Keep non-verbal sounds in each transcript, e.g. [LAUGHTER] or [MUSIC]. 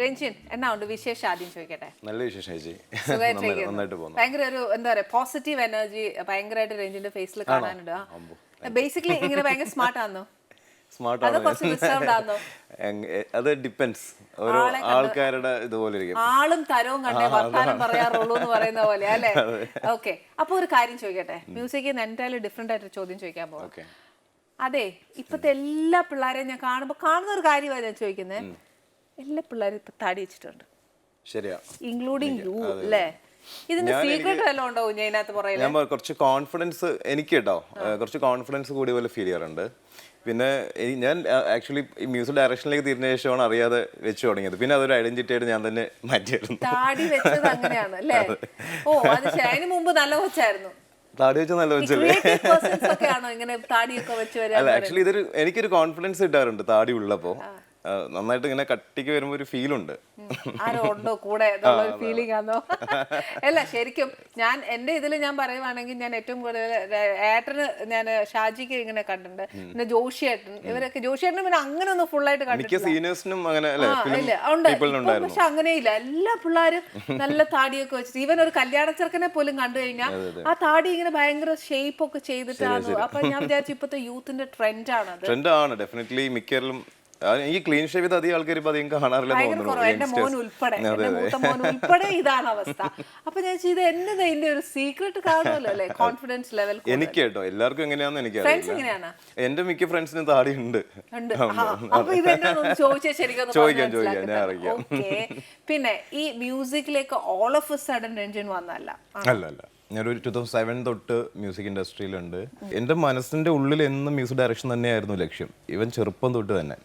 രഞ്ജിൻ എന്നാ ഉണ്ട് വിശേഷം ആദ്യം ചോദിക്കട്ടെ? നല്ല വിശേഷം ചേച്ചി. നന്നായിട്ട് പോകുന്നു. ഭയങ്കര ഒരു എന്താ പറയാ പോസിറ്റീവ് എനർജി ഭയങ്കരമായിട്ട് രഞ്ജിന്റെ ഫേസിൽ കാണാനുണ്ട്. ബേസിക്കലി ഇങ്ങനെ ഭയങ്കര സ്മാർട്ട് ആണോ സ്മാർട്ട് ഡിപെൻസ് ആണോ അത് ഡിപ്പെൻസ് ഓരോ ആൾക്കാരുടെ ഇതുപോലെ ഇരിക്കും. ആളും തരവും കണ്ടേ വർത്താനം പറയാറുള്ളൂ എന്ന് പറയുന്ന പോലെ അല്ലേ? ഓക്കെ അപ്പൊ ഒരു കാര്യം ചോദിക്കട്ടെ? നിന്ന് എന്തായാലും ഡിഫറെന്റ് ആയിട്ട് ചോദ്യം ചോദിക്കാൻ പോകും അതെ ഇപ്പത്തെ എല്ലാ പിള്ളേരെയും ഞാൻ കാണുമ്പോ കാണുന്ന ഒരു കാര്യമാണ് ഞാൻ ചോദിക്കുന്നത് എല്ലാ പിള്ളേരും ഇപ്പൊ താടി വെച്ചിട്ടുണ്ട്. ശരിയാ. ഇൻക്ലൂഡിങ് യു അല്ലേ? ഇതിന്റെ സീക്രട്ട് വല്ലതും ഉണ്ടോ ഇതിനകത്ത് പറയില്ല ഞാൻ കുറച്ച് കോൺഫിഡൻസ് എനിക്ക് കേട്ടോ കുറച്ച് കോൺഫിഡൻസ് കൂടി പോലെ ഫീൽ ചെയ്യാറുണ്ട്. പിന്നെ ഞാൻ ആക്ച്വലി മ്യൂസിക് ഡയറക്ഷനിലേക്ക് തിരിഞ്ഞ ശേഷമാണ് അറിയാതെ വെച്ചു തുടങ്ങിയത്. പിന്നെ അതൊരു ഐഡന്റിറ്റി ആയിട്ട് ഞാൻ തന്നെ മാറ്റിയായിരുന്നു താടി വെച്ചത് അങ്ങനെയാണ് അല്ലേ? ഓ അത് അതിന് മുമ്പ് നല്ല കൊച്ചായിരുന്നു. താടി വെച്ച് നല്ല വെച്ചല്ലേ അല്ല ആക്ച്വലി ഇതൊരു എനിക്കൊരു കോൺഫിഡൻസ് കിട്ടാറുണ്ട് താടി ഉള്ളപ്പോ. നന്നായിട്ട് ഇങ്ങനെ കട്ടിക്ക് വരുമ്പോ ഒരു ഫീൽ ഉണ്ട്. ആരോ ഉണ്ടോ കൂടെ ഫീലിംഗ് ആണോ അല്ല ശരിക്കും ഞാൻ എന്റെ ഇതിൽ ഞാൻ പറയുവാണെങ്കിൽ ഞാൻ ഏറ്റവും കൂടുതൽ ഏട്ടന് ഞാൻ ഷാജിക്ക് ഇങ്ങനെ കണ്ടിട്ടുണ്ട്. പിന്നെ ജോഷിയേട്ടൻ. ഇവരൊക്കെ ജോഷിയേട്ടനും പിന്നെ അങ്ങനെ ഒന്നും ഫുൾ ആയിട്ട് കണ്ടിട്ടില്ല. അങ്ങനെ ഉണ്ട്. പക്ഷെ അങ്ങനെയില്ല. എല്ലാ പിള്ളേരും നല്ല താടിയൊക്കെ വെച്ചിട്ട് ഈവൻ ഒരു കല്യാണ ചെറുക്കനെ പോലും കണ്ടു കഴിഞ്ഞാൽ ആ താടി ഇങ്ങനെ ഭയങ്കര ഷേപ്പ് ഒക്കെ ചെയ്തിട്ടാണ്? അപ്പൊ ഞാൻ വിചാരിച്ചു ഇപ്പത്തെ യൂത്തിന്റെ ട്രെൻഡ് ആണ് ട്രെൻഡ് ആണ് ഡെഫിനറ്റ്ലി മിക്കറിലും ഈ ക്ലീൻ ഷേവ് ചെയ്ത് അധികം ആൾക്കാർ ഇപ്പൊ അധികം കാണാറില്ല എന്റെ മോൻ ഉൾപ്പെടെ. എന്റെ മൂത്ത മോൻ ഉൾപ്പെടെ ഇതാണ് അവസ്ഥ. അപ്പൊ ഞാൻ ഇത് എന്നത് ഇതിന്റെ ഒരു സീക്രട്ട് കാണുമല്ലോ അല്ലേ? കോൺഫിഡൻസ് ലെവൽ എനിക്ക് കേട്ടോ. എല്ലാവർക്കും എങ്ങനെയാന്ന് എനിക്ക് ഫ്രണ്ട്സ് എങ്ങനെയാണ്? എന്റെ മിക്ക ഫ്രണ്ട്സിനും താടി ഉണ്ട്. ചോദിക്കാം, ചോദിക്കാം, ഞാൻ. ഓക്കെ പിന്നെ ഈ മ്യൂസിക്കിലേക്ക് all of a sudden Ranjan വന്നല്ല അല്ല അല്ല. ഞാനൊരു ടു തൗസൻഡ് സെവൻ തൊട്ട് മ്യൂസിക് ഇൻഡസ്ട്രിയിലുണ്ട് എന്റെ മനസ്സിന്റെ ഉള്ളിൽ എന്നും മ്യൂസിക് ഡയറക്ഷൻ തന്നെയായിരുന്നു ലക്ഷ്യം. ഇവൻ ചെറുപ്പം തൊട്ട് തന്നെ.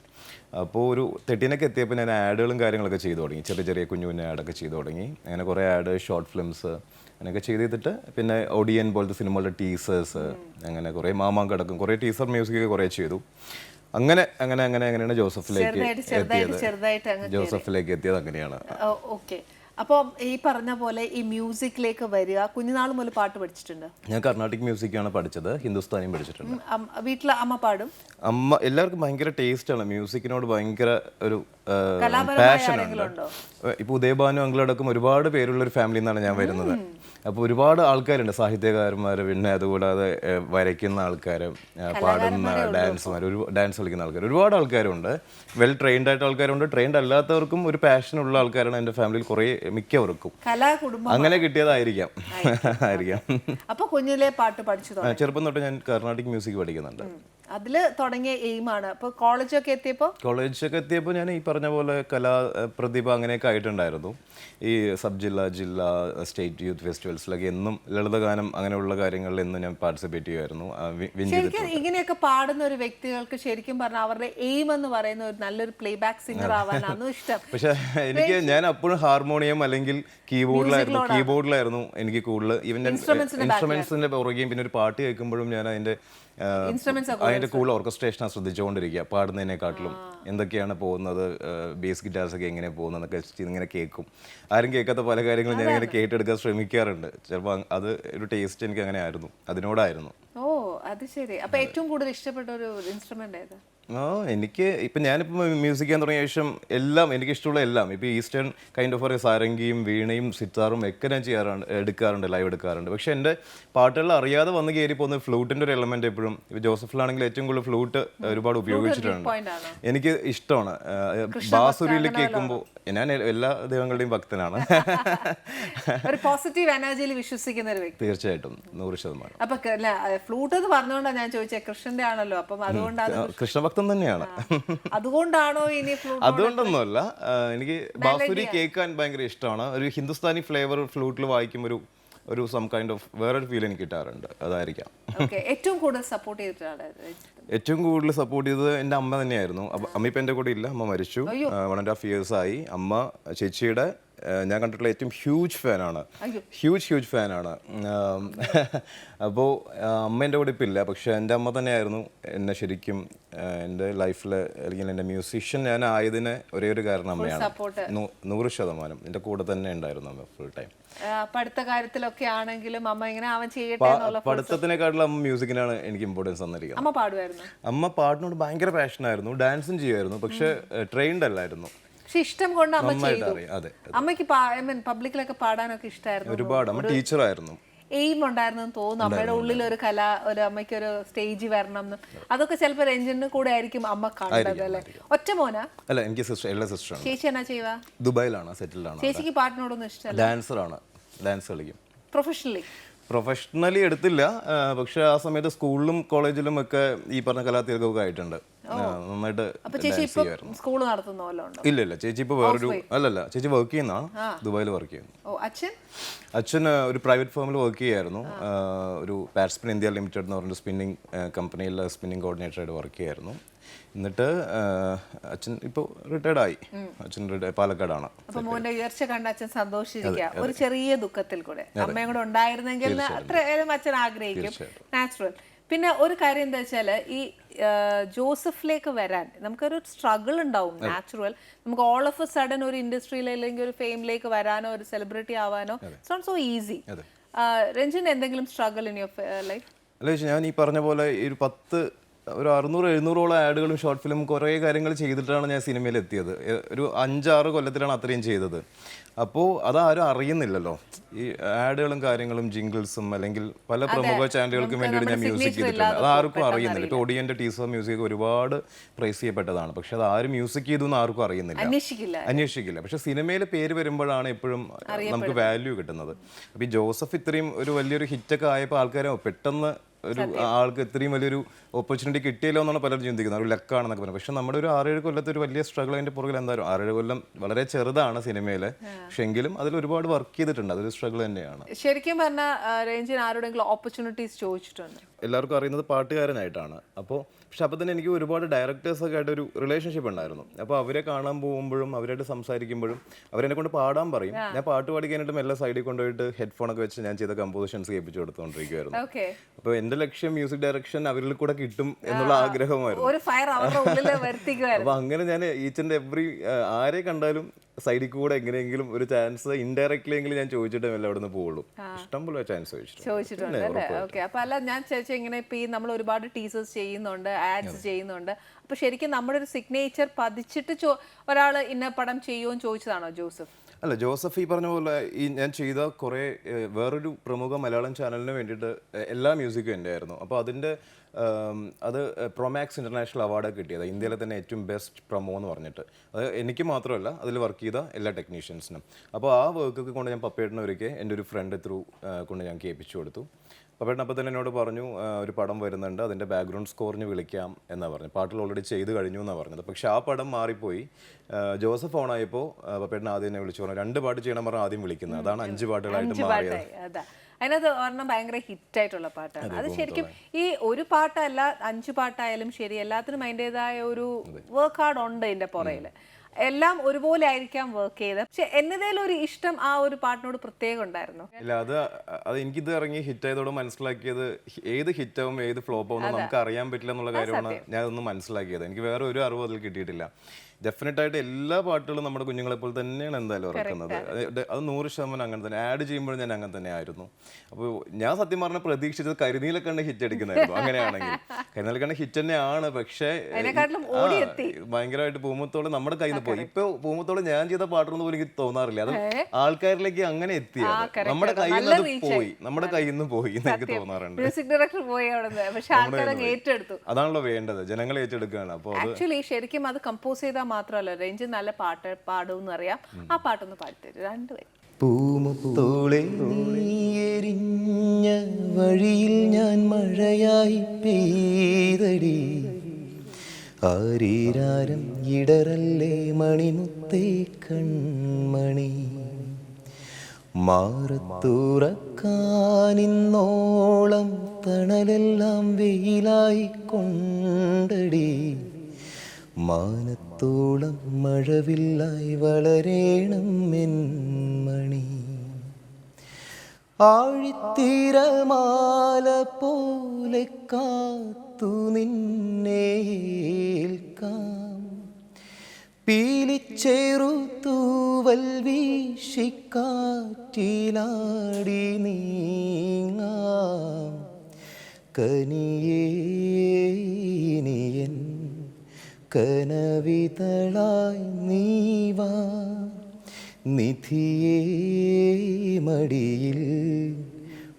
അപ്പോൾ ഒരു തെട്ടിനൊക്കെ എത്തിയപ്പോൾ ഞാൻ ആഡുകളും കാര്യങ്ങളൊക്കെ ചെയ്തു തുടങ്ങി. ചെറിയ ചെറിയ കുഞ്ഞു കുഞ്ഞു ആഡൊക്കെ ചെയ്തു തുടങ്ങി. അങ്ങനെ കുറേ ആഡ് ഷോർട്ട് ഫിലിംസ് അങ്ങനെയൊക്കെ ചെയ്ത് ചെയ്തിട്ട് പിന്നെ ഓഡിയൻ പോലത്തെ സിനിമകളുടെ ടീസേഴ്സ് അങ്ങനെ കുറേ മാമാങ്ക കിടക്കും കുറേ ടീസർ മ്യൂസിക് കുറേ ചെയ്തു. അങ്ങനെ അങ്ങനെ അങ്ങനെ അങ്ങനെയാണ് ജോസഫിലേക്ക് എത്തിയത്. ജോസഫിലേക്ക് എത്തിയത് അങ്ങനെയാണ്. ഓക്കെ. അപ്പോൾ ഈ പറഞ്ഞ പോലെ ഈ മ്യൂസിക്കിലേക്ക് വരിക കുഞ്ഞുനാൾ മുതൽ പാട്ട് പഠിച്ചിട്ടുണ്ട്? ഞാൻ കർണാട്ടിക് മ്യൂസിക്കാണ് പഠിച്ചത് ഹിന്ദുസ്ഥാനിയും പഠിച്ചിട്ടുണ്ട്. വീട്ടിൽ അമ്മ പാടും? അമ്മ എല്ലാവർക്കും ഭയങ്കര ടേസ്റ്റാണ് മ്യൂസിക്കിനോട് ഭയങ്കര ഒരു കലാപരമായ പാഷൻ ആരെങ്കിലും ഉണ്ട്? ഉണ്ടോ? ഇപ്പൊ ഉദയഭാനു അങ്കിളടക്കം ഒരുപാട് പേരുള്ള ഒരു ഫാമിലിയിൽ നിന്നാണ് ഞാൻ വരുന്നത്. അപ്പോൾ ഒരുപാട് ആൾക്കാരുണ്ട്. സാഹിത്യകാരന്മാർ പിന്നെ അതുകൂടാതെ വരയ്ക്കുന്ന ആൾക്കാർ പാടുന്ന ഡാൻസുമാർ ഒരു ഡാൻസ് കളിക്കുന്ന ആൾക്കാർ ഒരുപാട് ആൾക്കാരുണ്ട്. വെൽ ട്രെയിൻഡ് ആയിട്ട് ആൾക്കാരുണ്ട്. ട്രെയിൻഡ് അല്ലാത്തവർക്കും ഒരു പാഷനുള്ള ഉള്ള ആൾക്കാരാണ് എന്റെ ഫാമിലിയിൽ കുറേ മിക്കവർക്കും. അങ്ങനെ കിട്ടിയതായിരിക്കാം. ആയിരിക്കാം. അപ്പോൾ കുഞ്ഞിലെ പാട്ട് പഠിച്ചു ചെറുപ്പം തൊട്ട് ഞാൻ കർണാട്ടിക് മ്യൂസിക് പഠിക്കുന്നുണ്ട്. അതിൽ തുടങ്ങിയ എയിമാണ്. അപ്പോൾ കോളേജൊക്കെ എത്തിയപ്പോൾ കോളേജൊക്കെ എത്തിയപ്പോൾ ഞാൻ ഈ പറഞ്ഞ പോലെ കലാ പ്രതിഭ അങ്ങനെയൊക്കെ ആയിട്ടുണ്ടായിരുന്നു. ഈ സബ് ജില്ല ജില്ല സ്റ്റേറ്റ് യൂത്ത് ഫെസ്റ്റിവൽസിലൊക്കെ എന്നും ലളിതഗാനം അങ്ങനെയുള്ള കാര്യങ്ങളിൽ എന്നും ഞാൻ പാർട്ടിസിപ്പേറ്റ് ചെയ്യുമായിരുന്നു. വിൻ ശരിക്കും ഇങ്ങനെയൊക്കെ പാടുന്ന ഒരു വ്യക്തികൾക്ക് ശരിക്കും പറഞ്ഞാൽ അവരുടെ എയിം എന്ന് പറയുന്ന ഒരു നല്ലൊരു പ്ലേ ബാക്ക് സിംഗർ ആവാനാണ് ഇഷ്ടം. പക്ഷെ എനിക്ക് ഞാൻ അപ്പോഴും ഹാർമോണിയം അല്ലെങ്കിൽ കീബോർഡിലായിരുന്നു കീബോർഡിലായിരുന്നു എനിക്ക് കൂടുതൽ. ഈവൻ ഇൻസ്ട്രുമെന്റ്സിന്റെ പുറകെയും പിന്നെ ഒരു പാട്ട് കേൾക്കുമ്പോഴും ഞാൻ അതിന്റെ അതിന്റെ കൂടുതൽ ഓർക്കസ്ട്രേഷനാണ് ശ്രദ്ധിച്ചുകൊണ്ടിരിക്കുക. പാടുന്നതിനെക്കാട്ടിലും എന്തൊക്കെയാണ് പോകുന്നത് ബേസ് ഗിറ്റാർസ് ഒക്കെ എങ്ങനെ പോകുന്നതൊക്കെ ഇങ്ങനെ കേൾക്കും. ആരും കേൾക്കാത്ത പല കാര്യങ്ങളും ഞാൻ ഇങ്ങനെ കേട്ടെടുക്കാൻ ശ്രമിക്കാറുണ്ട്. ചിലപ്പോൾ അത് ഒരു ടേസ്റ്റ് എനിക്ക് അങ്ങനെ ആയിരുന്നു അതിനോടായിരുന്നു. ഓ അത് ശരി. അപ്പൊ ഏറ്റവും കൂടുതൽ ഇഷ്ടപ്പെട്ട ഒരു ഇൻസ്ട്രുമെന്റ് ഏത്? ആ എനിക്ക് ഇപ്പം ഞാനിപ്പോൾ മ്യൂസിക് ചെയ്യാൻ തുടങ്ങിയ ശേഷം എല്ലാം എനിക്ക് ഇഷ്ടമുള്ള എല്ലാം ഇപ്പോൾ ഈസ്റ്റേൺ കൈൻഡ് ഓഫ് ഒരു സാരംഗിയും വീണയും സിത്താറും ഒക്കെ ഞാൻ ചെയ്യാറുണ്ട് എടുക്കാറുണ്ട് ലൈവ് എടുക്കാറുണ്ട്. പക്ഷേ എന്റെ പാട്ടുകളിൽ അറിയാതെ വന്ന് കയറി പോകുന്ന ഫ്ലൂട്ടിന്റെ ഒരു എലമെന്റ് എപ്പോഴും ഇപ്പോൾ ജോസഫിലാണെങ്കിൽ ഏറ്റവും കൂടുതൽ ഫ്ലൂട്ട് ഒരുപാട് ഉപയോഗിച്ചിട്ടുണ്ട്. എനിക്ക് ഇഷ്ടമാണ്. ബാസുരിയിൽ കേൾക്കുമ്പോൾ ഞാൻ എല്ലാ ദൈവങ്ങളുടെയും ഭക്തനാണ്. [LAUGHS] ഒരു പോസിറ്റീവ് എനർജിയിൽ വിശ്വസിക്കുന്ന ഒരു വ്യക്തി. തീർച്ചയായിട്ടും. നൂറ് ശതമാനം. അപ്പൊ ഫ്ലൂട്ട് എന്ന് പറഞ്ഞുകൊണ്ടാണ് ഞാൻ ചോദിച്ചത് കൃഷ്ണന്റെ ആണല്ലോ. അപ്പം അതുകൊണ്ടാണ് അത് കൃഷ്ണഭക്തൻ തന്നെയാണ്. അതുകൊണ്ടാണോ ഇനി [LAUGHS] അതുകൊണ്ടൊന്നുമല്ല. എനിക്ക് ബാസുരി കേൾക്കാൻ ഭയങ്കര ഇഷ്ടമാണ്. ഒരു ഹിന്ദുസ്ഥാനി ഫ്ലേവർ ഫ്ലൂട്ടിൽ വായിക്കുമ്പോൾ ഒരു ഒരു സം കൈൻഡ് ഓഫ് വേറൊരു ഫീൽ എനിക്ക് കിട്ടാറുണ്ട്. അതായിരിക്കാം. ഏറ്റവും കൂടുതൽ സപ്പോർട്ട് ചെയ്തിട്ടാണ് ഏറ്റവും കൂടുതൽ സപ്പോർട്ട് ചെയ്തത് എന്റെ അമ്മ തന്നെയായിരുന്നു. അമ്മ ഇപ്പം എന്റെ കൂടെ ഇല്ല. അമ്മ മരിച്ചു. വൺ ആൻഡ് ഹാഫ് ഇയേഴ്സ് ആയി. അമ്മ ചേച്ചിയുടെ ഞാൻ കണ്ടിട്ടുള്ള ഏറ്റവും ഹ്യൂജ് ഫാനാണ് ഹ്യൂജ് ഹ്യൂജ് ഫാനാണ് അപ്പോൾ അമ്മ എന്റെ കൂടെ ഇപ്പം ഇല്ല പക്ഷെ എന്റെ അമ്മ തന്നെയായിരുന്നു എന്നെ ശരിക്കും എന്റെ ലൈഫിൽ അല്ലെങ്കിൽ എന്റെ മ്യൂസിഷ്യൻ ഞാൻ ആയതിന് ഒരേ ഒരു കാരണം അമ്മയാണ്. നൂറ് ശതമാനം. എന്റെ കൂടെ തന്നെ ഉണ്ടായിരുന്നു അമ്മ ഫുൾ ടൈം പഠിത്ത കാര്യത്തിലൊക്കെ ആണെങ്കിലും അമ്മ ഇങ്ങനെ അവൻ ചെയ്യട്ടെ പഠിത്തത്തിനെക്കാട്ടിലും അമ്മ മ്യൂസിക്കിനാണ് എനിക്ക് ഇമ്പോർട്ടൻസ് തന്നിരിക്കുന്നത്. അമ്മ പാടുമായിരുന്നു? അമ്മ പാട്ടിനോട് ഭയങ്കര പാഷനായിരുന്നു ഡാൻസും ചെയ്യുമായിരുന്നു. പക്ഷെ ട്രെയിൻഡ് അല്ലായിരുന്നു. പക്ഷെ ഇഷ്ടം കൊണ്ട് അമ്മ ചെയ്തു. അതെ അമ്മയ്ക്ക് പബ്ലിക്കിലൊക്കെ പാടാനൊക്കെ ഇഷ്ടമായിരുന്നു ഒരുപാട്. അമ്മ ടീച്ചറായിരുന്നു. എയിം ഉണ്ടായിരുന്നു തോന്നുന്നു. അമ്മയുടെ ഉള്ളിൽ ഒരു കല ഒരു അമ്മയ്ക്ക് ഒരു സ്റ്റേജ് വരണം എന്ന്. അതൊക്കെ ചിലപ്പോൾ രഞ്ജന് കൂടെ ആയിരിക്കും അമ്മ കണ്ടത് അല്ലേ? ഒറ്റ മോനാ? അല്ല എനിക്ക് സിസ്റ്റർ എല്ലാ സിസ്റ്ററാണ് ചേച്ചി എന്നാ ചെയ്യുക ദുബായിലാണ് സെറ്റിൽഡ് ആണ് ചേച്ചിക്ക് പാട്ടിനോടൊന്നും ഇഷ്ടമല്ല. ഡാൻസറാണ്. ഡാൻസ് കളിക്കും. പ്രൊഫഷണലി? പ്രൊഫഷണലി എടുത്തില്ല. പക്ഷെ ആ സമയത്ത് സ്കൂളിലും കോളേജിലും ഒക്കെ ഈ പറഞ്ഞ കലാതീർഘമൊക്കെ ആയിട്ടുണ്ട്. നന്നായിട്ട് സ്കൂൾ ഇല്ല ഇല്ല. ചേച്ചി ഇപ്പോൾ വേറൊരു അല്ലല്ല ചേച്ചി വർക്ക് ചെയ്യുന്നതാണ് ദുബായിൽ വർക്ക് ചെയ്യുന്നു. അച്ഛൻ? ഒരു പ്രൈവറ്റ് ഫേമിൽ വർക്ക് ചെയ്യായിരുന്നു ഒരു പാറ്റ്സ്പിൻ ഇന്ത്യ ലിമിറ്റഡ് എന്ന് പറഞ്ഞ സ്പിന്നിങ് കമ്പനിയിൽ സ്പിന്നിങ് കോർഡിനേറ്ററായിട്ട് വർക്ക് ചെയ്യായിരുന്നു എന്നിട്ട് അച്ഛൻ ഇപ്പോൾ റിട്ടയർഡ് ആയി. അച്ഛൻ പാലക്കാടാണ്. മോന്റെ ഉയർച്ച കണ്ട അച്ഛൻ സന്തോഷിച്ചിരിക്കുക ഒരു ചെറിയ ദുഃഖത്തിൽ കൂടെ. അമ്മയും കൂടെ ഉണ്ടായിരുന്നെങ്കിൽ അത്രയായാലും അച്ഛൻ ആഗ്രഹിക്കും. നാച്ചുറൽ പിന്നെ ഒരു കാര്യം എന്താ വെച്ചാൽ ഈ ജോസഫിലേക്ക് വരാൻ നമുക്കൊരു സ്ട്രഗിൾ ഉണ്ടാവും നാച്ചുറൽ നമുക്ക് ഓൾ ഓഫ് എ സഡൻ ഒരു ഇൻഡസ്ട്രിയിൽ അല്ലെങ്കിൽ ഒരു ഫെയിമിലേക്ക് വരാനോ ഒരു celebrity ആവാനോ it's not so easy Ranjin എന്തെങ്കിലും സ്ട്രഗിൾ ഇൻ യുവർ ലൈഫ് അല്ല ഞാൻ ഈ പറഞ്ഞ പോലെ ഒരു പത്ത് ഒരു അറുന്നൂറ് എഴുന്നൂറോളം ആഡുകളും ഷോർട്ട് ഫിലിം കുറേ കാര്യങ്ങൾ ചെയ്തിട്ടാണ് ഞാൻ സിനിമയിൽ എത്തിയത് ഒരു അഞ്ചാറ് കൊല്ലത്തിലാണ് അത്രയും ചെയ്തത്. അപ്പോൾ അതാരും അറിയുന്നില്ലല്ലോ. ഈ ആഡുകളും കാര്യങ്ങളും ജിംഗിൾസും അല്ലെങ്കിൽ പല പ്രമുഖ ചാനലുകൾക്കും വേണ്ടിയിട്ട് ഞാൻ മ്യൂസിക് ചെയ്തിട്ടുണ്ട്. അത് ആർക്കും അറിയുന്നില്ല. ഇപ്പോൾ ഒടിയന്റെ ടീസർ മ്യൂസിക് ഒരുപാട് പ്രൈസ് ചെയ്യപ്പെട്ടതാണ്. പക്ഷെ അത് ആരും മ്യൂസിക് ചെയ്തു എന്ന് ആർക്കും അറിയുന്നില്ല. അന്വേഷിക്കില്ല. അന്വേഷിക്കില്ല. പക്ഷെ സിനിമയിൽ പേര് വരുമ്പോഴാണ് എപ്പോഴും നമുക്ക് വാല്യൂ കിട്ടുന്നത്. അപ്പോൾ ഈ ജോസഫ് ഇത്രയും ഒരു വലിയൊരു ഹിറ്റൊക്കെ ആയപ്പോൾ ആൾക്കാരെ പെട്ടെന്ന് ഒരു ആൾക്ക് ഇത്രയും വലിയൊരു ഓപ്പർച്യൂണിറ്റി കിട്ടിയല്ലോ എന്നാണ് പലരും ചിന്തിക്കുന്നത്. ഒരു ലക്കാണെന്നൊക്കെ പറയുന്നത് പക്ഷെ നമ്മുടെ ഒരു ആറേഴ് കൊല്ലത്തെ ഒരു വലിയ സ്ട്രഗിൾ അതിന്റെ പുറകിൽ എന്തായാലും ആറേഴ് കൊല്ലം വളരെ ചെറുതാണ് സിനിമയിലെ. പക്ഷെ എങ്കിലും അതിൽ ഒരുപാട് വർക്ക് ചെയ്തിട്ടുണ്ട്. അതൊരു സ്ട്രഗിൾ തന്നെയാണ്. ശരിക്കും പറഞ്ഞാൽ രഞ്ജൻ ആരോടെങ്കിലും ഓപ്പർച്യൂണിറ്റീസ് ചോദിച്ചിട്ടുണ്ട്? എല്ലാവർക്കും അറിയുന്നത് പാട്ടുകാരനായിട്ടാണ്. അപ്പോൾ പക്ഷെ അപ്പോൾ തന്നെ എനിക്ക് ഒരുപാട് ഡയറക്ടേഴ്സൊക്കെ ആയിട്ട് ഒരു റിലേഷൻഷിപ്പ് ഉണ്ടായിരുന്നു. അപ്പോൾ അവരെ കാണാൻ പോകുമ്പോഴും അവരായിട്ട് സംസാരിക്കുമ്പോഴും അവരെന്നെ കൊണ്ട് പാടാൻ പറയും. ഞാൻ പാട്ട് പാടിക്കാനായിട്ട് മെല്ലെ സൈഡിൽ കൊണ്ടുപോയിട്ട് ഹെഡ്ഫോൺ ഒക്കെ വെച്ച് ഞാൻ ചെയ്ത കമ്പോസിഷൻസ് കേൾപ്പിച്ചു കൊടുത്തുകൊണ്ടിരിക്കുമായിരുന്നു അപ്പോൾ എന്റെ ലക്ഷ്യം മ്യൂസിക് ഡയറക്ഷൻ അവരിൽ കൂടെ കിട്ടും എന്നുള്ള ആഗ്രഹമായിരുന്നു. അപ്പോൾ അങ്ങനെ ഞാൻ ഈച്ച് ആൻഡ് എവറി ആരെ കണ്ടാലും സൈഡിൽ കൂടെ എങ്ങനെയെങ്കിലും ഒരു ചാൻസ് ഇൻഡയറക്ട്ലി എങ്കിലും ഞാൻ ചോദിച്ചിട്ടേ അല്ല അവിടെ നിന്ന് പോവുള്ളൂ ഇഷ്ടം പോലെ ചാൻസ് ചോദിച്ചിട്ടുണ്ട് അല്ലേ? ഓക്കെ അപ്പൊ അല്ല ഞാൻ ചോദിച്ചാൽ ഇങ്ങനെ ഇപ്പൊ ഈ നമ്മൾ ഒരുപാട് ടീസേഴ്സ് ചെയ്യുന്നുണ്ട് ആഡ്സ് ചെയ്യുന്നുണ്ട്. അപ്പൊ ശരിക്കും നമ്മുടെ ഒരു സിഗ്നേച്ചർ പതിച്ചിട്ട് ഒരാൾ ഇന്ന പടം ചെയ്യുമോ എന്ന് ചോദിച്ചതാണോ ജോസഫ്? അല്ല ജോസഫ് ഈ പറഞ്ഞ പോലെ ഈ ഞാൻ ചെയ്ത കുറേ വേറൊരു പ്രമുഖ മലയാളം ചാനലിന് വേണ്ടിയിട്ട് എല്ലാ മ്യൂസിക്കും എന്റെ ആയിരുന്നു അപ്പോൾ അതിന്റെ അത് പ്രൊമാക്സ് ഇന്റർനാഷണൽ അവാർഡ് കിട്ടിയത്. ഇന്ത്യയിലെ തന്നെ ഏറ്റവും ബെസ്റ്റ് പ്രൊമോ എന്ന് പറഞ്ഞിട്ട്. അത് എനിക്ക് മാത്രമല്ല അതിൽ വർക്ക് ചെയ്ത എല്ലാ ടെക്നീഷ്യൻസിനും അപ്പോൾ ആ വർക്കൊക്കെ കൊണ്ട് ഞാൻ പപ്പേട്ടനെ ഒരിക്കൽ എന്റെ ഒരു ഫ്രണ്ട് ത്രൂ കൊണ്ട് ഞാൻ കേൾപ്പിച്ചു കൊടുത്തു. തന്നെ എന്നോട് പറഞ്ഞു ഒരു പടം വരുന്നുണ്ട് അതിന്റെ ബാക്ക്ഗ്രൗണ്ട് സ്കോറിന് വിളിക്കാം എന്നാണ് പറഞ്ഞു. പാട്ടിൽ ഓൾറെഡി ചെയ്ത് കഴിഞ്ഞു എന്നാണ് പറഞ്ഞത്. പക്ഷേ ആ പടം മാറിപ്പോയി. ജോസഫ് ഓണായപ്പോൾ പപ്പേട്ടൻ ആദ്യം എന്നെ വിളിച്ചു പറഞ്ഞു. രണ്ട് പാട്ട് ചെയ്യണം പറഞ്ഞാൽ ആദ്യം വിളിക്കുന്നത്. അതാണ് അഞ്ച് പാട്ടുകളായിട്ട് മാറിയത്. അതിനകത്ത് ഒരെണ്ണം ഭയങ്കര ഹിറ്റായിട്ടുള്ള പാട്ടാണ്. അത് ശരിക്കും ഈ ഒരു പാട്ടല്ല അഞ്ച് പാട്ടായാലും ശരി എല്ലാത്തിനും അതിന്റെതായ ഒരു വർക്ക് ഹാർഡ് ഉണ്ട് ഇതിന്റെ പുറയിൽ എല്ലാം ഒരുപോലെ ആയിരിക്കാം വർക്ക് ചെയ്തത് പക്ഷെ എന്നതേലും ഒരു ഇഷ്ടം ആ ഒരു പാട്ടിനോട് പ്രത്യേകം ഉണ്ടായിരുന്നു. ഇല്ല അത് അത് എനിക്കിത് ഇറങ്ങി ഹിറ്റ് ആയതോട് മനസ്സിലാക്കിയത് ഏത് ഹിറ്റാവും ഏത് ഫ്ലോപ്പാവും നമുക്ക് അറിയാൻ പറ്റില്ല എന്നുള്ള കാര്യമാണ് ഞാൻ അതൊന്ന് മനസ്സിലാക്കിയത്. എനിക്ക് വേറെ ഒരു അറിവ് അതിൽ കിട്ടിയിട്ടില്ല. ഡെഫിനറ്റ് ആയിട്ട് എല്ലാ പാട്ടുകളും നമ്മുടെ കുഞ്ഞുങ്ങളെ പോലെ തന്നെയാണ് എന്തായാലും ഇറക്കുന്നത് അത് നൂറ് ശതമാനം അങ്ങനെ തന്നെ. ആഡ് ചെയ്യുമ്പോൾ ഞാൻ അങ്ങനെ തന്നെ ആയിരുന്നു അപ്പോൾ ഞാൻ സത്യം പറഞ്ഞ പ്രതീക്ഷിച്ചത് കരിനീലെ കണ്ട് ഹിറ്റ് അടിക്കുന്നതായിരുന്നു. അങ്ങനെയാണെങ്കിൽ. [LAUGHS] കരിനീലെ കണ്ട് ഹിറ്റ് തന്നെയാണ്. പക്ഷേ ഭയങ്കരമായിട്ട് പൂമത്തോളം നമ്മുടെ കയ്യിൽ നിന്ന് പോയി ഇപ്പൊ പൂമത്തോളം ഞാൻ ചെയ്ത പാട്ടൊന്നും പോലും എനിക്ക് തോന്നാറില്ല. അത് ആൾക്കാരിലേക്ക് അങ്ങനെ എത്തിയത് നമ്മുടെ കയ്യിൽ നിന്ന് പോയി. നമ്മുടെ കയ്യിൽ നിന്ന് പോയി എന്ന് എനിക്ക് തോന്നാറുണ്ട്. മ്യൂസിക് ഡയറക്ടർ പോയി അവിടെ നിന്ന്. പക്ഷെ ആൾക്കാരങ്ങ് ഏറ്റെടുത്തു. അതാണല്ലോ വേണ്ടത്. ജനങ്ങൾ ഏറ്റെടുക്കുകയാണ്. അപ്പോൾ ആക്ച്വലി ശരിക്കും അത് കമ്പോസ് ചെയ്താൽ മാത്രമല്ല റേഞ്ച് നല്ല പാട്ട് പാടും അറിയാം. ആ പാട്ടൊന്ന് പാടിത്തരും. രണ്ടുപേരും. പൂമുത്തോളെ നീയെരിഞ്ഞ വഴിയിൽ ഞാൻ മഴയായി പെയ്തടി. ആരീരാരം ഇടറല്ലേ മണിമുത്തേ കൺമണി. മാറത്തൂറക്കാനിന്നോളം തണലെല്ലാം വെയിലായി കൊണ്ടടി മാനത്തോളം മഴവില്ലായി വളരേണം മെന്മണി ആഴിത്തിരമാല പോലെ കാത്തു നിന്നേൽക്കാം പീലിച്ചേറു തൂവൽ വീശിക്കാറ്റിലാടി നീങ്ങാം. കനിയേനിയൻ കനവിതളായി നീവാ നിധിയേ മടിയിൽ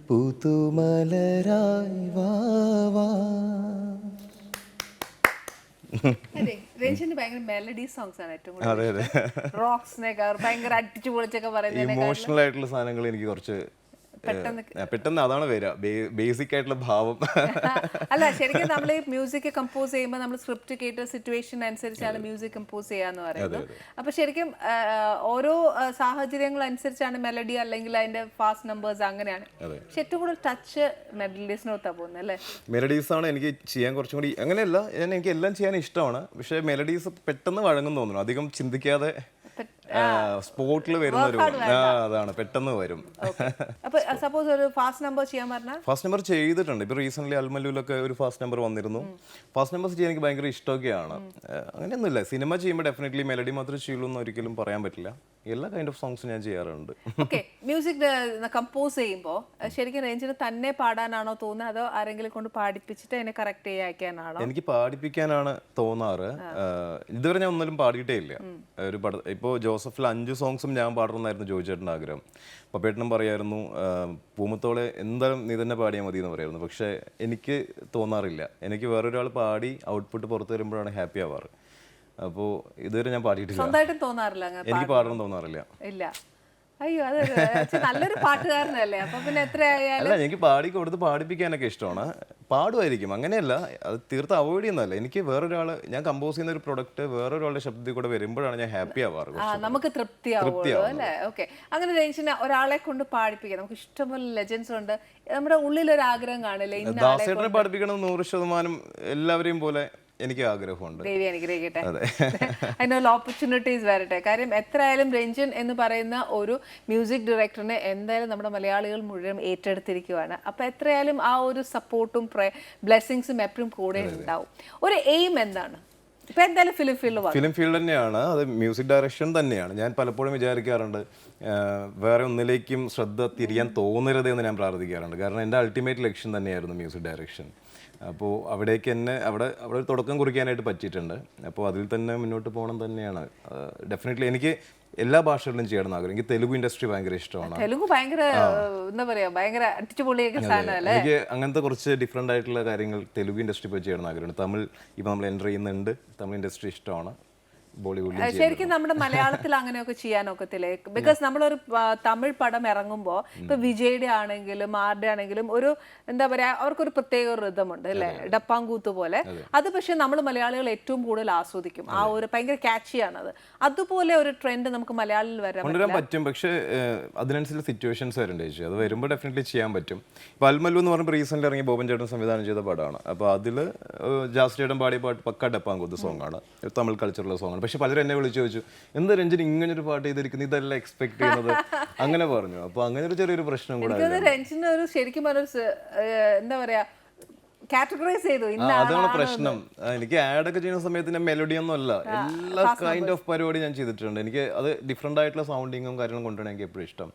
പുതുമലരായി വാവാ അതെ രഞ്ജിന് ഭയങ്കര മെലഡി സോങ്സ് ആണ് ഏറ്റവും കൂടുതൽ റോക്സിനേക്കാൾ ഭയങ്കര അടിച്ചു പൊളിച്ചൊക്കെ പറയുന്നത് ഇമോഷണൽ ആയിട്ടുള്ള സാധനങ്ങൾ എനിക്ക് കുറച്ച് പെട്ടെന്ന് അതാണ് വരിക. ബേസിക് ആയിട്ടുള്ള ഭാവം. [LAUGHS] അല്ല ശരിക്കും നമ്മൾ ഈ മ്യൂസിക് കമ്പോസ് ചെയ്യുമ്പോൾ നമ്മൾ സ്ക്രിപ്റ്റ് കേട്ട് സിറ്റുവേഷൻ അനുസരിച്ചാണ് മ്യൂസിക് കമ്പോസ് ചെയ്യാന്ന് പറയുന്നത്. അപ്പൊ ശരിക്കും ഓരോ സാഹചര്യങ്ങൾ അനുസരിച്ചാണ് മെലഡി അല്ലെങ്കിൽ അതിന്റെ ഫാസ്റ്റ് നമ്പേഴ്സ് അങ്ങനെയാണ്. പക്ഷെ ഏറ്റവും കൂടുതൽ ടച്ച് മെലഡീസിനൊത്താ പോകുന്നത് അല്ലേ? മെലഡീസ് ആണ് എനിക്ക് ചെയ്യാൻ കുറച്ചും കൂടി അങ്ങനെയല്ല എനിക്ക് എല്ലാം ചെയ്യാൻ ഇഷ്ടമാണ്. പക്ഷേ മെലഡീസ് പെട്ടെന്ന് വഴങ്ങും തോന്നുന്നു. അധികം ചിന്തിക്കാതെ സ്പോട്ടിൽ വരുന്ന ഒരു അതാണ് പെട്ടെന്ന് വരും. അപ്പൊ സപ്പോസ് ഒരു ഫാസ്റ്റ് നമ്പർ ചെയ്യാൻ പറഞ്ഞാൽ ഫാസ്റ്റ് നമ്പർ ചെയ്തിട്ടുണ്ട്. ഇപ്പൊ റീസെന്റ് അൽമല്ലൂലൊക്കെ ഒരു ഫാസ്റ്റ് നമ്പർ വന്നിരുന്നു. ഫാസ്റ്റ് നമ്പർ ചെയ്യാൻ എനിക്ക് ഭയങ്കര ഇഷ്ടമൊക്കെയാണ്. അങ്ങനെയൊന്നുമില്ല. സിനിമ ചെയ്യുമ്പോൾ ഡെഫിനറ്റ്ലി മെലഡി മാത്രം ചെയ്യുള്ളൂ എന്ന് ഒരിക്കലും പറയാൻ പറ്റില്ല. എല്ലാ കൈൻഡ് ഓഫ് സോങ്സ് ഞാൻ ചെയ്യാറുണ്ട്. ഓക്കെ മ്യൂസിക് കമ്പോസ് ചെയ്യുമ്പോൾ ശരിക്കും റേഞ്ചിന് തന്നെ പാടാനാണോ തോന്നുന്നത്? അതോ ആരെങ്കിലും കൊണ്ട് പാടിപ്പിച്ചിട്ട് അതിനെ കറക്റ്റ് ചെയ്യാക്കാനാണോ? എനിക്ക് പാടിപ്പിക്കാനാണ് തോന്നാറ്. ഇതുവരെ ഞാൻ ഒന്നിലും പാടിയിട്ടേ ഇല്ല. ഒരു പട ഇപ്പോൾ ജോസഫിൽ അഞ്ച് സോങ്സും ഞാൻ പാടണമെന്നായിരുന്നു ജോയിച്ചേട്ടന്റെ ആഗ്രഹം. പപ്പേട്ടനും പറയായിരുന്നു പൂമത്തോളെ എന്തായാലും നീ തന്നെ പാടിയാൽ മതി എന്ന് പറയായിരുന്നു. പക്ഷേ എനിക്ക് തോന്നാറില്ല. എനിക്ക് വേറൊരാൾ പാടി ഔട്ട്പുട്ട് പുറത്തു വരുമ്പോഴാണ് ഹാപ്പി ആവാറ്. അപ്പോൾ ഇതുവരെ ഞാൻ പാടിയിട്ടില്ല. എനിക്ക് പാടണം തോന്നാറില്ല. ഇല്ല. അയ്യോ അത് നല്ലൊരു പാട്ടുകാരനല്ലേ? അപ്പൊ പിന്നെ എത്ര ആയാലും അല്ല എനിക്ക് പാടി കൊടുത്ത് പാടിപ്പിക്കാനൊക്കെ ഇഷ്ടമാണ്. പാടുമായിരിക്കും. അങ്ങനെയല്ല അത് തീർത്ത് അവോയ്ഡ് ചെയ്യുന്നതല്ല. എനിക്ക് വേറൊരാൾ ഞാൻ കമ്പോസ് ചെയ്യുന്ന ഒരു പ്രൊഡക്റ്റ് വേറൊരാളുടെ ശബ്ദത്തിൽ കൂടെ വരുമ്പോഴാണ് ഞാൻ ഹാപ്പി ആവാറ് നമുക്ക് തൃപ്തിയാവുള്ളൂ അല്ലേ? ഓക്കെ അങ്ങനെ രഞ്ജിന് ഒരാളെ കൊണ്ട് പാടിപ്പിക്കാം. നമുക്ക് ഇഷ്ടമുള്ള ലെജൻസ് ഉണ്ട്. നമ്മുടെ ഉള്ളിൽ ഒരു ആഗ്രഹം കാണില്ലേ ദാസേട്ടനെ പാടിപ്പിക്കണം നൂറ് ശതമാനം എല്ലാവരെയും പോലെ എനിക്ക് ആഗ്രഹമുണ്ട്. ദേവി അനുഗ്രഹിക്കട്ടെ. അതിനുള്ള ഓപ്പർച്യൂണിറ്റീസ് [LAUGHS] വരട്ടെ. കാര്യം എത്രയായാലും രഞ്ജൻ എന്ന് പറയുന്ന ഒരു മ്യൂസിക് ഡയറക്ടറിനെ എന്തായാലും നമ്മുടെ മലയാളികൾ മുഴുവൻ ഏറ്റെടുത്തിരിക്കുവാണ്. അപ്പൊ എത്രയായാലും ആ ഒരു സപ്പോർട്ടും ബ്ലെസ്സിങ്സും എപ്പോഴും കൂടെ ഉണ്ടാവും. ഒരു എയിം എന്താണ്? ഫിലിം ഫീൽഡ് തന്നെയാണ്. അത് മ്യൂസിക് ഡയറക്ഷൻ തന്നെയാണ്. ഞാൻ പലപ്പോഴും വിചാരിക്കാറുണ്ട് വേറെ ഒന്നിലേക്കും ശ്രദ്ധ തിരിയാൻ തോന്നരുത് എന്ന് ഞാൻ പ്രാർത്ഥിക്കാറുണ്ട്. കാരണം എന്റെ അൾട്ടിമേറ്റ് ലക്ഷ്യം തന്നെയായിരുന്നു മ്യൂസിക് ഡയറക്ഷൻ അപ്പോൾ അവിടേക്ക് തന്നെ അവിടെ അവിടെ ഒരു തുടക്കം കുറിക്കാനായിട്ട് പറ്റിയിട്ടുണ്ട്. അപ്പോൾ അതിൽ തന്നെ മുന്നോട്ട് പോകണം തന്നെയാണ്. ഡെഫിനറ്റ്ലി എനിക്ക് എല്ലാ ഭാഷകളിലും ചെയ്യണം ആഗ്രഹം. എനിക്ക് തെലുഗു ഇൻഡസ്ട്രി ഭയങ്കര ഇഷ്ടമാണ്. തെലുങ്ക് ഭയങ്കര എന്താ പറയാ ഭയങ്കര എനിക്ക് അങ്ങനത്തെ കുറച്ച് ഡിഫറെന്റ് ആയിട്ടുള്ള കാര്യങ്ങൾ തെലുഗു ഇൻഡസ്ട്രി പോയി ചെയ്യണം ആഗ്രഹമുണ്ട്. തമിഴ് ഇപ്പോൾ നമ്മൾ എന്റർ ചെയ്യുന്നുണ്ട്. തമിഴ് ഇൻഡസ്ട്രി ഇഷ്ടമാണ്. ശരിക്കും നമ്മുടെ മലയാളത്തിൽ അങ്ങനെയൊക്കെ ചെയ്യാനൊക്കത്തില്ലേ ബിക്കോസ് [LAUGHS] നമ്മളൊരു തമിഴ് പടം ഇറങ്ങുമ്പോൾ ഇപ്പൊ വിജയുടെ ആണെങ്കിലും ആരുടെ ആണെങ്കിലും ഒരു എന്താ പറയാ അവർക്കൊരു പ്രത്യേക ഉണ്ട് അല്ലേ? ഡപ്പാങ്കൂത്ത് പോലെ. അത്. പക്ഷെ നമ്മൾ മലയാളികൾ ഏറ്റവും കൂടുതൽ ആസ്വദിക്കും. ആ ഒരു ഭയങ്കര അത് അതുപോലെ ഒരു ട്രെൻഡ് നമുക്ക് മലയാളിൽ വരാൻ പറ്റും. പക്ഷേ അതിനനുസരിച്ച് സിറ്റുവേഷൻസ് വരണ്ടേ ചേച്ചി. അത് വരുമ്പോൾ ഡെഫിനറ്റ്ലി ചെയ്യാൻ പറ്റും. പൽമല്ലു അൽമല്ലു എന്ന് പറയുമ്പോൾ റീസെന്റ് ഇറങ്ങിയ ബോബൻ ചേട്ടൻ സംവിധാനം ചെയ്ത പടമാണ്. അപ്പോൾ അതിൽ ജാസ്റ്റിയുടെ പാടിയ പാട്ട് പക്ക ഡപ്പാങ്കൂത്ത് സോങ്ങാണ് തമിഴ് കൾച്ചറുള്ള സോങ് ആണ്. പക്ഷെ പലരും എന്നെ വിളിച്ചു ചോദിച്ചു എന്താ രഞ്ജൻ ഇങ്ങനെ ഒരു പാട്ട് ചെയ്തിരിക്കുന്നത് ഇതല്ല എക്സ്പെക്ട് ചെയ്യുന്നത്? അങ്ങനെ പറഞ്ഞു. അപ്പൊ അങ്ങനെ ഒരു ചെറിയൊരു പ്രശ്നം കൂടെ രഞ്ജിന് ഒരു ശരിക്കും എന്താ പറയാ കാറ്റഗറൈസ് ചെയ്തു. അതാണ് പ്രശ്നം. എനിക്ക് ആഡ് ഒക്കെ ചെയ്യുന്ന സമയത്ത് ഞാൻ മെലഡി ഒന്നും അല്ല. എല്ലാ കൈൻഡ് ഓഫ് പരിപാടി ഞാൻ ചെയ്തിട്ടുണ്ട്. എനിക്ക് അത് ഡിഫറെന്റ് ആയിട്ടുള്ള സൗണ്ടിങ്ങും കാര്യങ്ങളും കൊണ്ടാണ് എനിക്ക് എപ്പോഴും ഇഷ്ടം.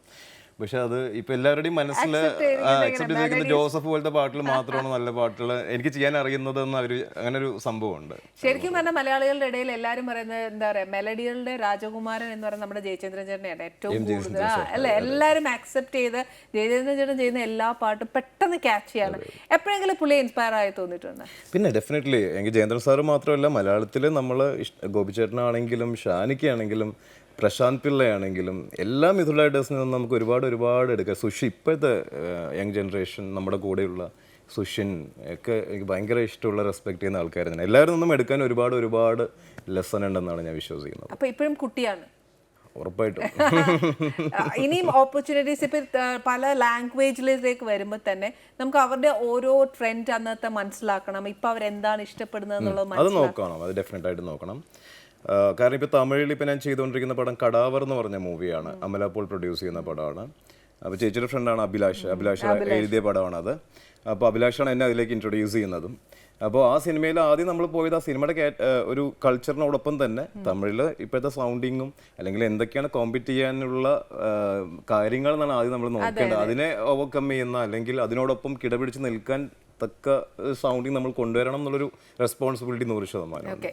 പക്ഷെ അത് ഇപ്പൊ എല്ലാവരുടെയും മനസ്സിൽ അക്സെപ്റ്റ് ചെയ്തിരിക്കുന്ന ജോസഫ് പോലത്തെ പാട്ടുകൾ മാത്രമാണ് നല്ല പാട്ടുകൾ എനിക്ക് ചെയ്യാൻ അറിയുന്നത് എന്ന് അവർ അങ്ങനെ ഒരു സംഭവമുണ്ട്. ശരിക്കും പറഞ്ഞാൽ മലയാളികളുടെ ഇടയിൽ എല്ലാരും പറയുന്നത് എന്താ പറയാ മെലഡികളുടെ രാജകുമാരൻ എന്ന് പറയുന്നത് നമ്മുടെ ജയചന്ദ്രൻ ചേട്ടനെയാണ് ഏറ്റവും കൂടുതൽ. അല്ലെ? എല്ലാരും അക്സെപ്റ്റ് ചെയ്ത് ജയചന്ദ്രൻ ചേട്ടൻ ചെയ്യുന്ന എല്ലാ പാട്ടും പെട്ടെന്ന് ക്യാച്ച് ചെയ്യാണ്. എപ്പോഴെങ്കിലും പുള്ളി ഇൻസ്പയർ ആയി തോന്നിട്ടുണ്ട് പിന്നെ ഡെഫിനറ്റ്ലി എനിക്ക് ജയേന്ദ്രൻ സാറ് മാത്രമല്ല മലയാളത്തിൽ നമ്മൾ ഗോപിച്ചേട്ടനാണെങ്കിലും ഷാനിക്കാണെങ്കിലും പ്രശാന്ത് പിള്ളയാണെങ്കിലും എല്ലാ മിഥുല ഡേഴ്സിൽ നിന്നും നമുക്ക് ഒരുപാട് ഒരുപാട് എടുക്കാം. സുഷി ഇപ്പോഴത്തെ യങ് ജനറേഷൻ നമ്മുടെ കൂടെയുള്ള സുഷിൻ ഒക്കെ എനിക്ക് ഭയങ്കര ഇഷ്ടമുള്ള റെസ്പെക്ട് ചെയ്യുന്ന ആൾക്കാരാണ് എല്ലാവരും നിന്നും എടുക്കാൻ ഒരുപാട് ഒരുപാട് ലെസൺ ഉണ്ടെന്നാണ് ഞാൻ വിശ്വസിക്കുന്നത്. അപ്പോൾ ഇപ്പോഴും കുട്ടിയാണ്? ഉറപ്പായിട്ടും. [LAUGHS] ഇനിയും ഓപ്പർച്യൂണിറ്റീസ് ഇപ്പം പല ലാംഗ്വേജിലേക്ക് വരുമ്പോൾ തന്നെ നമുക്ക് അവരുടെ ഓരോ ട്രെൻഡ് അന്നത്തെ മനസ്സിലാക്കണം. ഇപ്പൊ അവരെന്താണ് ഇഷ്ടപ്പെടുന്നത് എന്നുള്ളത് അത് നോക്കണം. അത് ഡെഫിനറ്റ് ആയിട്ട് നോക്കണം. കാരണം ഇപ്പോൾ തമിഴിൽ ഇപ്പോൾ ഞാൻ ചെയ്തുകൊണ്ടിരിക്കുന്ന പടം കടാവർ എന്ന് പറഞ്ഞ മൂവിയാണ്. അമല പോൾ പ്രൊഡ്യൂസ് ചെയ്യുന്ന പടമാണ്. അപ്പോൾ ചേച്ചിയുടെ ഫ്രണ്ടാണ് അഭിലാഷ്. അഭിലാഷ് എഴുതിയ പടമാണ് അത്. അപ്പോൾ അഭിലാഷാണ് എന്നെ അതിലേക്ക് ഇൻട്രൊഡ്യൂസ് ചെയ്യുന്നതും. അപ്പോൾ ആ സിനിമയിൽ ആദ്യം നമ്മൾ പോയത് ആ സിനിമയുടെ കേ- ഒരു കൾച്ചറിനോടൊപ്പം തന്നെ തമിഴിൽ ഇപ്പോഴത്തെ സൗണ്ടിങ്ങും അല്ലെങ്കിൽ എന്തൊക്കെയാണ് കോമ്പീറ്റ് ചെയ്യാനുള്ള കാര്യങ്ങൾ എന്നാണ് ആദ്യം നമ്മൾ നോക്കേണ്ടത്. അതിനെ ഓവർകം ചെയ്യുന്ന അല്ലെങ്കിൽ അതിനോടൊപ്പം കിടപിടിച്ച് നിൽക്കാൻ തക്ക സൗണ്ടിങ് നമ്മൾ കൊണ്ടുവരണം എന്നുള്ളൊരു റെസ്പോൺസിബിലിറ്റി നൂറ് ശതമാനം ഓക്കെ.